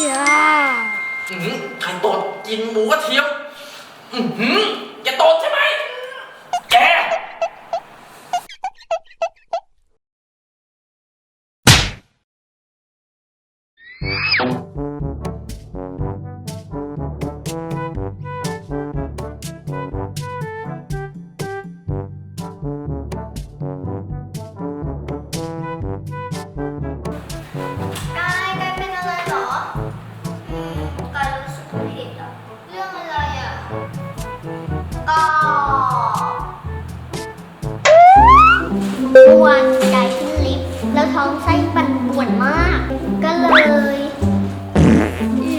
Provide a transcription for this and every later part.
อื้อหือไข่ตดกินหมูกระเทียมอือหือแกตดใช่ไหมแกก อวานกายขึ้นลิฟต์แล้วท้องไส้ปั่นป่วนมาก ก็เลย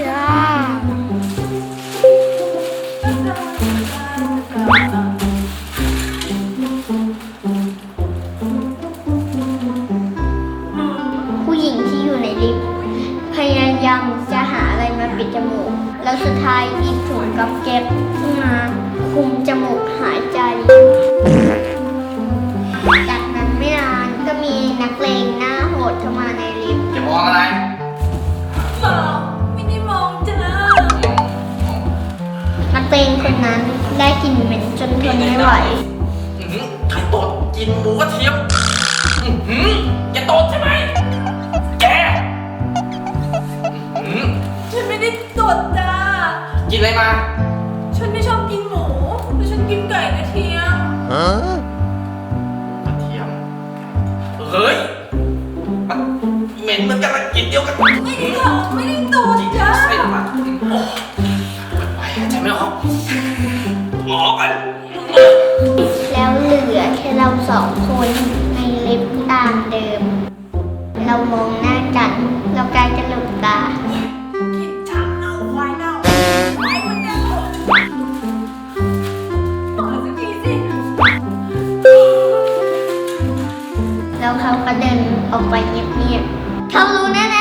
ยาผู้หญิงที่อยู่ในลิฟต์พยายามจะหาอะไรมาปิดจมูก แล้วสุดท้ายหยิบถุงกับเก็บขึ้นมาคุมจมูกหายใจ นักเลงคนนั้นได้กลิ่นเหม็นจนทนไม่ไหวอื้อหือไข่ตดกินหมูกระเทียมอือหือแกตดใช่ไหมแกอื้อหือฉันไม่ได้ตดจ้า กินอะไรมา ฉันไม่ชอบกินหมูแต่ฉันกินไก่กระเทียม กระเทียม เฮ้ยมันเหม็นเหมือนกันละกลินเดียวกันไม่เหมื หมอกัแล้วเหลือแค่เราสองคนในลิฟต์ตามเดิม เรามองหน้ากัน เรากลายจะหลบตา กินช้าเน่าควายเน่าควายมันเน่าเปิดสักทีสิแล้วเขาก็เดินออกไปเงียบๆเขารู้แน่ๆ